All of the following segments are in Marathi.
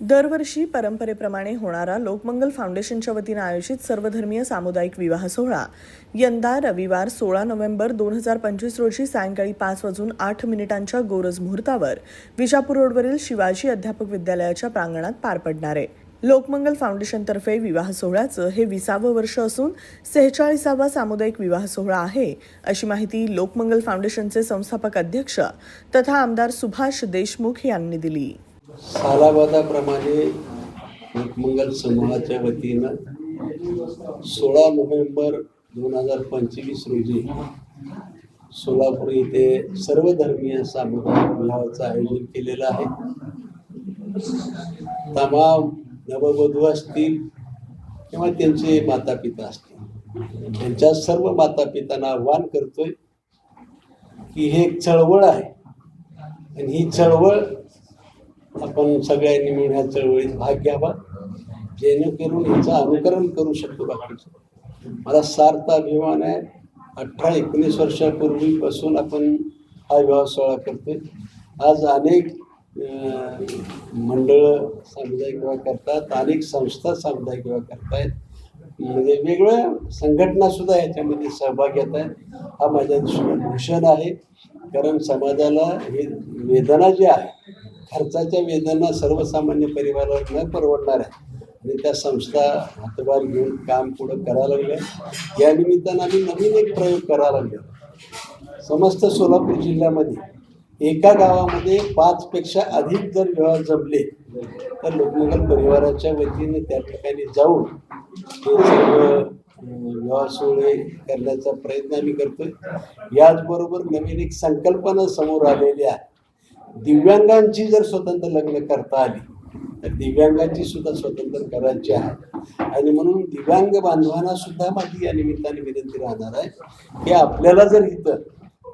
दरवर्षी परंपरेप्रमाणे होणारा लोकमंगल फाउंडेशनच्या वतीनं आयोजित सर्वधर्मीय सामुदायिक विवाह सोहळा. यंदा रविवार सोळा नोव्हेंबर दोन हजार पंचवीस रोजी सायंकाळी पाच वाजून आठ मिनिटांच्या गोरज मुहूर्तावर विजापूर रोडवरील शिवाजी अध्यापक विद्यालयाच्या प्रांगणात पार पडणार आहे. लोकमंगल फाउंडेशनतर्फे विवाह सोहळ्याचं हे विसावं वर्ष असून सेहेचाळीसावा सामुदायिक विवाह सोहळा आहे अशी माहिती लोकमंगल फाउंडेशनचे संस्थापक अध्यक्ष तथा आमदार सुभाष देशमुख यांनी दिली. सालाबादाप्रमाणे लोकमंगल समूहाच्या वतीनं सोळा नोव्हेंबर दोन हजार पंचवीस रोजी सोलापूर येथे सर्वधर्मीय सामुदायिक मेळाव्याचं आयोजन केलेलं आहे. तमाम नववधू असतील किंवा त्यांचे माता पिता असतील त्यांच्या सर्व माता पितांना आव्हान करतोय की हे एक चळवळ आहे. आणि ही चळवळ आपण सगळ्यांनी मिळून ह्या चळवळीत भाग घ्यावा. जेणेकरून याचं अनुकरण करू शकतो बाकीचं. मला सार्थ अभिमान आहे. अठरा एकोणीस वर्षापूर्वीपासून आपण हा विवाह सोहळा करतोय. आज अनेक मंडळं सामुदायिक विवाह करतात. अनेक संस्था सामुदायिक विवाह करतायत. म्हणजे वेगवेगळ्या संघटनासुद्धा याच्यामध्ये सहभाग घेत आहेत. हा माझ्या दृष्टीने भूषण आहे. कारण समाजाला हे वेदना जी आहे खर्चाच्या वेदना सर्वसामान्य परिवाराला न परवडणार आहे आणि त्या संस्था हातभार घेऊन काम पुढं करायला लागल्या. या निमित्तानं आम्ही नवीन एक प्रयोग करायला लागलो. समस्त सोलापूर जिल्ह्यामध्ये एका गावामध्ये पाचपेक्षा अधिक जर विवाह जमले तर लोकमंगल परिवाराच्या वतीने त्या ठिकाणी जाऊन ते सर्व विवाह सोहळे करण्याचा प्रयत्न आम्ही करतोय. याचबरोबर नवीन एक संकल्पना समोर आलेली आहे. दिव्यांगांची जर स्वतंत्र लग्न करता आली तर दिव्यांगांची सुद्धा स्वतंत्र करायची आहे. आणि म्हणून दिव्यांग बांधवांना सुद्धा माझी या निमित्ताने विनंती राहणार आहे की आपल्याला जर इथं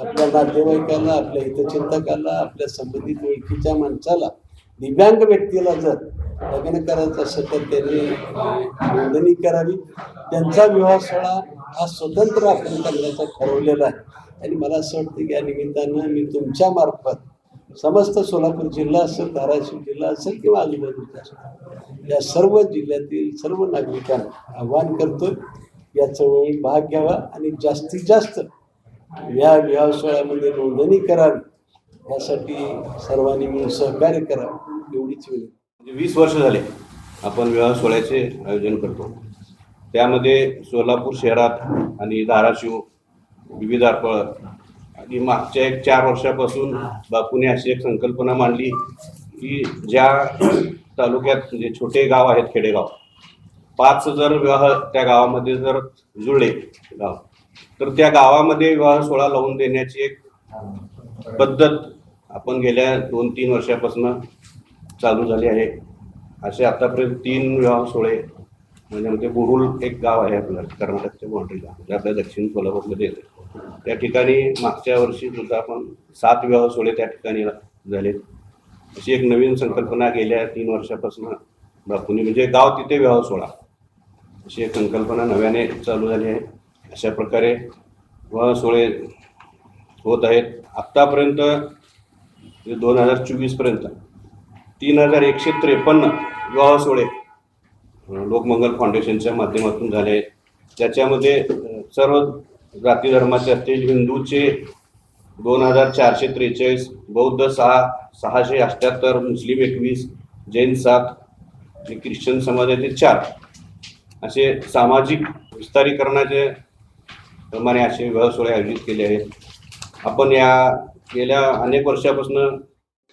आपल्या नातेवाईकाला आपल्या हितचिंतकाला आपल्या संबंधित ओळखीच्या माणसाला दिव्यांग व्यक्तीला जर लग्न करायचं असेल तर त्यांनी नोंदणी करावी. त्यांचा विवाह सोहळा हा स्वतंत्र आपण करण्याचा ठरवलेला आहे. आणि मला असं वाटतं की या निमित्तानं मी तुमच्या मार्फत समस्त सोलापूर जिल्हा असेल धाराशिव जिल्हा असेल किंवा आजूबाजूचा. असेल या सर्व जिल्ह्यातील सर्व नागरिकांना आव्हान करतो या चळवळीत भाग घ्यावा आणि जास्तीत जास्त या विवाह सोहळ्यामध्ये नोंदणी करावी यासाठी सर्वांनी मिळून सहकार्य करावं एवढीच वेळ म्हणजे वीस वर्ष झाले आपण विवाह सोहळ्याचे आयोजन करतो. त्यामध्ये सोलापूर शहरात आणि धाराशिव विविध आणि मागच्या एक चार वर्षापासून बापूने अशी एक संकल्पना मांडली की ज्या तालुक्यात म्हणजे छोटे गाव आहेत खेडेगाव पाच जर विवाह त्या गावामध्ये जर जुळले गाव तर त्या गावामध्ये विवाह सोहळा लावून देण्याची एक पद्धत आपण गेल्या दोन तीन वर्षापासून चालू झाली आहे. असे आतापर्यंत तीन विवाह सोहळे म्हणजे म्हणजे बुरुल एक गाव आहे आपलं कर्नाटकच्या बाउंड्रीला जे म्हणजे आपल्या दक्षिण कोल्हापूरमध्ये येतं. त्या ठिकाणी मागच्या वर्षी सुद्धा आपण सात विवाह सोहळे त्या ठिकाणी झाले अशी एक नवीन संकल्पना गेल्या तीन वर्षापासून बापूंनी म्हणजे गाव तिथे विवाह सोहळा. अशी एक संकल्पना नव्याने चालू झाली आहे. अशा प्रकारे विवाह सोहळे होत आहेत. आत्तापर्यंत म्हणजे दोन हजार चोवीसपर्यंत तीन हजार एकशे त्रेपन्न विवाह सोहळे लोकमंगल फाउंडेशनच्या माध्यमातून झाले. त्याच्यामध्ये सर्व जाती धर्माचे असतील हिंदूचे दोन हजार चारशे त्रेचाळीस बौद्ध सहा सहाशे अठ्ठ्याहत्तर मुस्लिम एकवीस जैन सात आणि ख्रिश्चन समाजाचे चार. असे सामाजिक विस्तारीकरणाचे प्रमाणे असे विवाह सोहळे आयोजित केले आहेत. आपण या गेल्या अनेक वर्षापासून